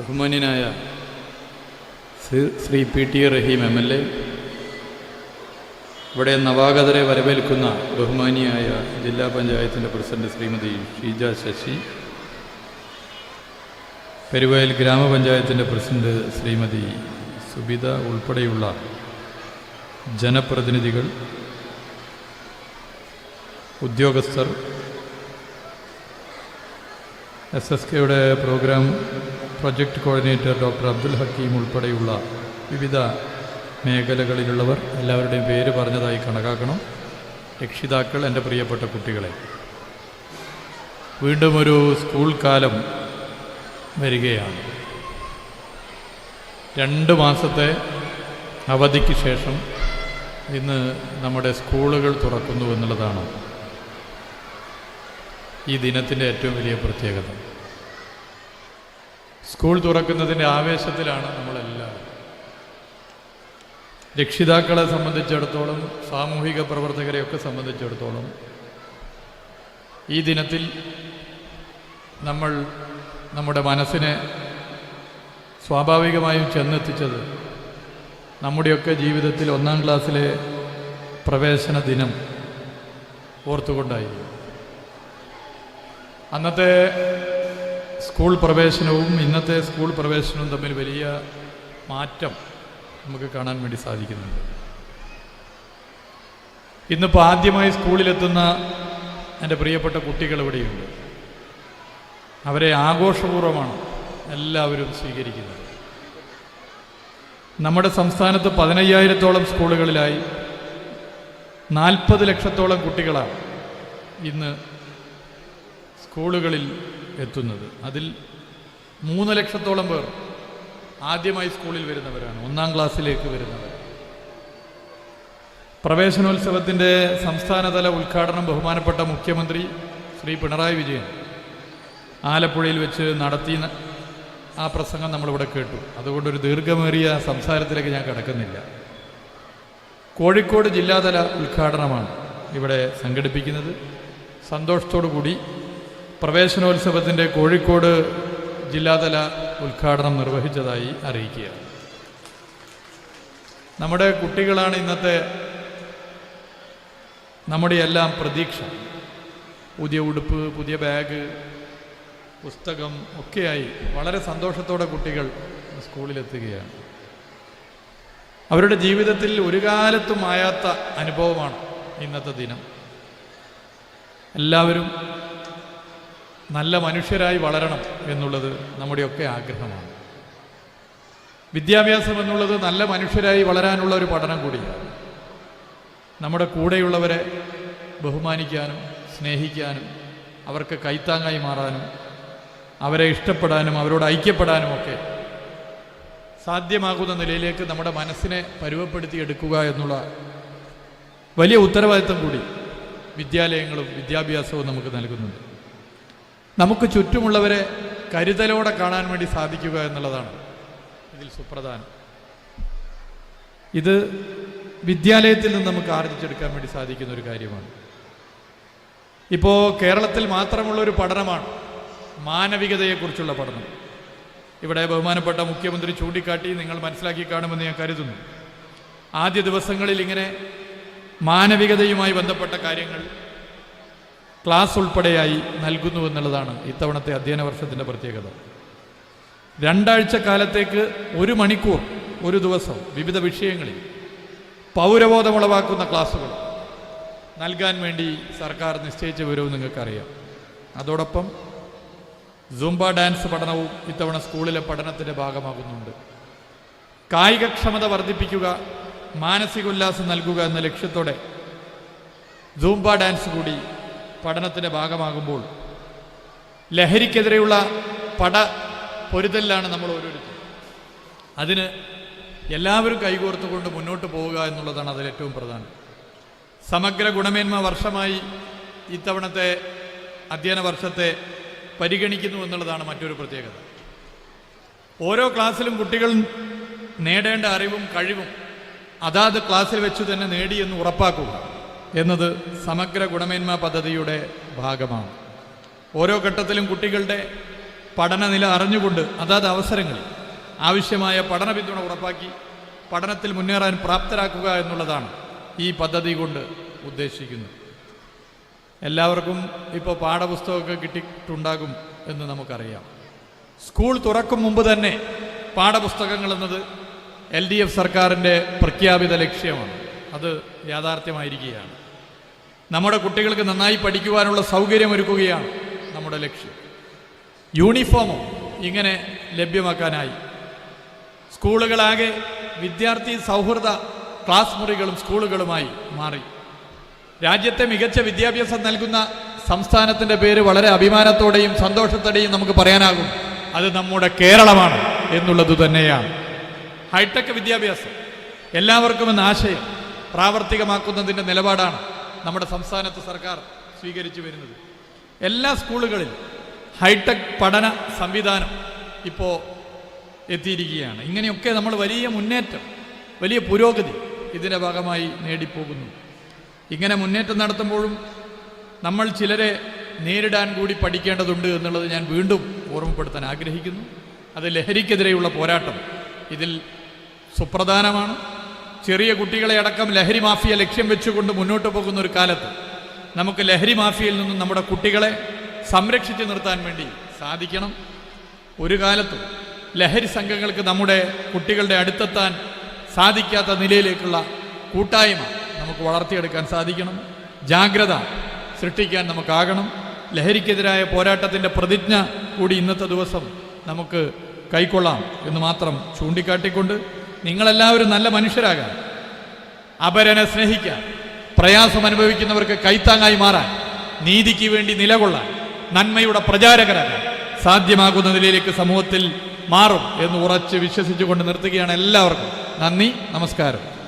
ബഹുമാന്യനായ Shri- P T Rahim M L A ഇവിടെ നവാഗതരെ വരവേൽക്കുന്ന ബഹുമാനിയായ ജില്ലാ പഞ്ചായത്തിന്റെ പ്രസിഡന്റ് ശ്രീമതി ഷീജ ശശി പെരുവയൽ ഗ്രാമപഞ്ചായത്തിന്റെ പ്രസിഡന്റ് ശ്രീമതി സുബിത ഉൾപ്പെടെയുള്ള ജനപ്രതിനിധികൾ ഉദ്യോഗസ്ഥർ എസ് എസ് കെയുടെ programme project coordinator doctor Abdul Hakeem ഉൾപ്പെടെയുള്ള വിവിധ മേഖലകളിലുള്ളവർ എല്ലാവരുടെയും പേര് പറഞ്ഞതായി കണക്കാക്കണം. രക്ഷിതാക്കൾ എന്റെ പ്രിയപ്പെട്ട കുട്ടികളെ വീണ്ടും ഒരു സ്കൂൾ കാലം വരികയാണ്. രണ്ട് മാസത്തെ അവധിക്ക് ശേഷം ഇന്ന് നമ്മുടെ സ്കൂളുകൾ തുറക്കുന്നു എന്നുള്ളതാണ് ഈ ദിനത്തിന്റെ ഏറ്റവും വലിയ പ്രത്യേകത. സ്കൂൾ തുറക്കുന്നതിന്റെ ആവേശത്തിലാണ് നമ്മളെല്ലാവരും രക്ഷിതാക്കളെ സംബന്ധിച്ചിടത്തോളം സാമൂഹിക പ്രവർത്തകരെയൊക്കെ സംബന്ധിച്ചിടത്തോളം ഈ ദിനത്തിൽ നമ്മൾ നമ്മുടെ മനസ്സിനെ സ്വാഭാവികമായും ചെന്നെത്തിച്ചത് നമ്മുടെയൊക്കെ ജീവിതത്തിൽ ഒന്നാം ക്ലാസ്സിലെ പ്രവേശന ദിനം ഓർത്തുകൊണ്ടായിരുന്നു അന്നത്തെ സ്കൂൾ പ്രവേശനവും ഇന്നത്തെ സ്കൂൾ പ്രവേശനവും തമ്മിൽ വലിയ മാറ്റം നമുക്ക് കാണാൻ വേണ്ടി സാധിക്കുന്നുണ്ട്. ഇന്നിപ്പോൾ ആദ്യമായി സ്കൂളിലെത്തുന്ന എന്റെ പ്രിയപ്പെട്ട കുട്ടികൾ ഇവിടെയുണ്ട്. അവരെ ആഘോഷപൂർവമാണ് എല്ലാവരും സ്വീകരിക്കുന്നത്. നമ്മുടെ സംസ്ഥാനത്ത് പതിനയ്യായിരത്തോളം സ്കൂളുകളിലായി നാൽപ്പത് ലക്ഷത്തോളം കുട്ടികളാണ് ഇന്ന് സ്കൂളുകളിൽ എത്തുന്നത്. അതിൽ മൂന്ന് ലക്ഷത്തോളം പേർ ആദ്യമായി സ്കൂളിൽ വരുന്നവരാണ്. ഒന്നാം ക്ലാസ്സിലേക്ക് വരുന്നവർ. പ്രവേശനോത്സവത്തിന്റെ സംസ്ഥാനതല ഉദ്ഘാടനം ബഹുമാനപ്പെട്ട മുഖ്യമന്ത്രി ശ്രീ പിണറായി വിജയൻ ആലപ്പുഴയിൽ വെച്ച് നടത്തി ആ പ്രസംഗം നമ്മളിവിടെ കേട്ടു. അതുകൊണ്ടൊരു ദീർഘമേറിയ സംസാരത്തിലേക്ക് ഞാൻ കിടക്കുന്നില്ല. കോഴിക്കോട് ജില്ലാതല ഉദ്ഘാടനമാണ് ഇവിടെ സംഘടിപ്പിക്കുന്നത്. സന്തോഷത്തോടു കൂടി പ്രവേശനോത്സവത്തിന്റെ കോഴിക്കോട് ജില്ലാതല ഉദ്ഘാടനം നിർവഹിച്ചതായി അറിയിക്കുക. നമ്മുടെ കുട്ടികളാണ് ഇന്നത്തെ നമ്മുടെ എല്ലാം പ്രതീക്ഷ. പുതിയ ഉടുപ്പ് പുതിയ ബാഗ് പുസ്തകം ഒക്കെയായി വളരെ സന്തോഷത്തോടെ കുട്ടികൾ സ്കൂളിലെത്തുകയാണ്. അവരുടെ ജീവിതത്തിൽ ഒരു കാലത്തും ആയാത്ത അനുഭവമാണ് ഇന്നത്തെ ദിനം. എല്ലാവരും നല്ല മനുഷ്യരായി വളരണം എന്നുള്ളത് നമ്മുടെയൊക്കെ ആഗ്രഹമാണ്. വിദ്യാഭ്യാസം എന്നുള്ളത് നല്ല മനുഷ്യരായി വളരാനുള്ള ഒരു പഠനം കൂടിയാണ്. നമ്മുടെ കൂടെയുള്ളവരെ ബഹുമാനിക്കാനും സ്നേഹിക്കാനും അവർക്ക് കൈത്താങ്ങായി മാറാനും അവരെ ഇഷ്ടപ്പെടാനും അവരോട് ഐക്യപ്പെടാനും ഒക്കെ സാധ്യമാകുന്ന നിലയിലേക്ക് നമ്മുടെ മനസ്സിനെ പരുവപ്പെടുത്തി എടുക്കുക എന്നുള്ള വലിയ ഉത്തരവാദിത്തം കൂടി വിദ്യാലയങ്ങളും വിദ്യാഭ്യാസവും നമുക്ക് നൽകുന്നുണ്ട്. നമുക്ക് ചുറ്റുമുള്ളവരെ കരുതലോടെ കാണാൻ വേണ്ടി സാധിക്കുക എന്നുള്ളതാണ് ഇതിൽ സുപ്രധാനം. ഇത് വിദ്യാലയത്തിൽ നിന്ന് നമുക്ക് ആർജിച്ചെടുക്കാൻ വേണ്ടി സാധിക്കുന്ന ഒരു കാര്യമാണ്. ഇപ്പോൾ കേരളത്തിൽ മാത്രമുള്ള ഒരു പഠനമാണ് മാനവികതയെക്കുറിച്ചുള്ള പഠനം. ഇവിടെ ബഹുമാനപ്പെട്ട മുഖ്യമന്ത്രി ചൂണ്ടിക്കാട്ടി നിങ്ങൾ മനസ്സിലാക്കി കാണുമെന്ന് ഞാൻ കരുതുന്നു. ആദ്യ ദിവസങ്ങളിൽ ഇങ്ങനെ മാനവികതയുമായി ബന്ധപ്പെട്ട കാര്യങ്ങൾ ക്ലാസ് ഉൾപ്പെടെയായി നൽകുന്നു എന്നുള്ളതാണ് ഇത്തവണത്തെ അധ്യയന വർഷത്തിന്റെ പ്രത്യേകത. രണ്ടാഴ്ച കാലത്തേക്ക് ഒരു മണിക്കൂർ ഒരു ദിവസം വിവിധ വിഷയങ്ങളിൽ പൗരബോധമുളവാക്കുന്ന ക്ലാസ്സുകൾ നൽകാൻ വേണ്ടി സർക്കാർ നിശ്ചയിച്ച വിവരവും നിങ്ങൾക്കറിയാം. അതോടൊപ്പം സുംബ ഡാൻസ് പഠനവും ഇത്തവണ സ്കൂളിലെ പഠനത്തിന്റെ ഭാഗമാകുന്നുണ്ട്. കായികക്ഷമത വർദ്ധിപ്പിക്കുക മാനസിക ഉല്ലാസം നൽകുക എന്ന ലക്ഷ്യത്തോടെ സൂംബ ഡാൻസ് കൂടി പഠനത്തിന്റെ ഭാഗമാകുമ്പോൾ ലഹരിക്കെതിരെയുള്ള പട പൊരുതലിലാണ് നമ്മൾ ഓരോരുത്തരും. അതിന് എല്ലാവരും കൈകോർത്തുകൊണ്ട് മുന്നോട്ട് പോവുക എന്നുള്ളതാണ് അതിൽ ഏറ്റവും പ്രധാനം. സമഗ്ര ഗുണമേന്മ വർഷമായി ഇത്തവണത്തെ അധ്യയന വർഷത്തെ പരിഗണിക്കുന്നു എന്നുള്ളതാണ് മറ്റൊരു പ്രത്യേകത. ഓരോ ക്ലാസ്സിലും കുട്ടികൾ നേടേണ്ട അറിവും കഴിവും അതാത് ക്ലാസ്സിൽ വെച്ച് തന്നെ നേടിയെന്ന് ഉറപ്പാക്കുക. എന്നത് സമഗ്ര ഗുണമേന്മ പദ്ധതിയുടെ ഭാഗമാണ്. ഓരോ ഘട്ടത്തിലും കുട്ടികളുടെ പഠനനില അറിഞ്ഞുകൊണ്ട് അതാത് അവസരങ്ങളിൽ ആവശ്യമായ പഠന പിന്തുണ ഉറപ്പാക്കി പഠനത്തിൽ മുന്നേറാൻ പ്രാപ്തരാക്കുക എന്നുള്ളതാണ് ഈ പദ്ധതി കൊണ്ട് ഉദ്ദേശിക്കുന്നത്. എല്ലാവർക്കും ഇപ്പോൾ പാഠപുസ്തകമൊക്കെ കിട്ടിയിട്ടുണ്ടാകും എന്ന് നമുക്കറിയാം. സ്കൂൾ തുറക്കും മുമ്പ് തന്നെ പാഠപുസ്തകങ്ങൾ എന്നത് എൽ ഡി എഫ് സർക്കാരിന്റെ പ്രഖ്യാപിത ലക്ഷ്യമാണ്. അത് യാഥാർത്ഥ്യമായിരിക്കുകയാണ്. നമ്മുടെ കുട്ടികൾക്ക് നന്നായി പഠിക്കുവാനുള്ള സൗകര്യമൊരുക്കുകയാണ് നമ്മുടെ ലക്ഷ്യം. യൂണിഫോമും ഇങ്ങനെ ലഭ്യമാക്കാനായി. സ്കൂളുകളാകെ വിദ്യാർത്ഥി സൗഹൃദ ക്ലാസ് മുറികളും സ്കൂളുകളുമായി മാറി. രാജ്യത്തെ മികച്ച വിദ്യാഭ്യാസം നൽകുന്ന സംസ്ഥാനത്തിന്റെ പേര് വളരെ അഭിമാനത്തോടെയും സന്തോഷത്തോടെയും നമുക്ക് പറയാനാകും. അത് നമ്മുടെ കേരളമാണ് എന്നുള്ളത് തന്നെയാണ്. ഹൈടെക് വിദ്യാഭ്യാസം എല്ലാവർക്കും എന്ന ആശയം പ്രാവർത്തികമാക്കുന്നതിന്റെ നിലപാടാണ്. നമ്മുടെ സംസ്ഥാനത്ത് സർക്കാർ സ്വീകരിച്ചു വരുന്നത്. എല്ലാ സ്കൂളുകളിൽ ഹൈടെക് പഠന സംവിധാനം ഇപ്പോൾ എത്തിയിരിക്കുകയാണ്. ഇങ്ങനെയൊക്കെ നമ്മൾ വലിയ മുന്നേറ്റം വലിയ പുരോഗതി ഇതിന്റെ ഭാഗമായി നേടിപ്പോകുന്നു. ഇങ്ങനെ മുന്നേറ്റം നടത്തുമ്പോഴും നമ്മൾ ചിലരെ നേരിടാൻ കൂടി പഠിക്കേണ്ടതുണ്ട് എന്നുള്ളത് ഞാൻ വീണ്ടും ഓർമ്മപ്പെടുത്താൻ ആഗ്രഹിക്കുന്നു. അത് ലഹരിക്കെതിരെയുള്ള പോരാട്ടം ഇതിൽ സുപ്രധാനമാണ്. ചെറിയ കുട്ടികളെ അടക്കം ലഹരി മാഫിയ ലക്ഷ്യം വെച്ചുകൊണ്ട് മുന്നോട്ട് പോകുന്ന ഒരു കാലത്ത് നമുക്ക് ലഹരി മാഫിയയിൽ നിന്നും നമ്മുടെ കുട്ടികളെ സംരക്ഷിച്ചു നിർത്താൻ വേണ്ടി സാധിക്കണം. ഒരു കാലത്തും ലഹരി സംഘങ്ങൾക്ക് നമ്മുടെ കുട്ടികളുടെ അടുത്തെത്താൻ സാധിക്കാത്ത നിലയിലേക്കുള്ള കൂട്ടായ്മ നമുക്ക് വളർത്തിയെടുക്കാൻ സാധിക്കണം. ജാഗ്രത സൃഷ്ടിക്കാൻ നമുക്കാകണം. ലഹരിക്കെതിരായ പോരാട്ടത്തിന്റെ പ്രതിജ്ഞ കൂടി ഇന്നത്തെ ദിവസം നമുക്ക് കൈക്കൊള്ളാം എന്ന് മാത്രം ചൂണ്ടിക്കാട്ടിക്കൊണ്ട് നിങ്ങളെല്ലാവരും നല്ല മനുഷ്യരാകാം. അപരനെ സ്നേഹിക്കാം. പ്രയാസം അനുഭവിക്കുന്നവർക്ക് കൈത്താങ്ങായി മാറാൻ നീതിക്ക് വേണ്ടി നിലകൊള്ളാൻ നന്മയുടെ പ്രചാരകരാകാൻ സാധ്യമാകുന്ന നിലയിലേക്ക് സമൂഹത്തിൽ മാറും എന്ന് ഉറച്ച് വിശ്വസിച്ചുകൊണ്ട് നിർത്തുകയാണ് എല്ലാവർക്കും. നന്ദി നമസ്കാരം.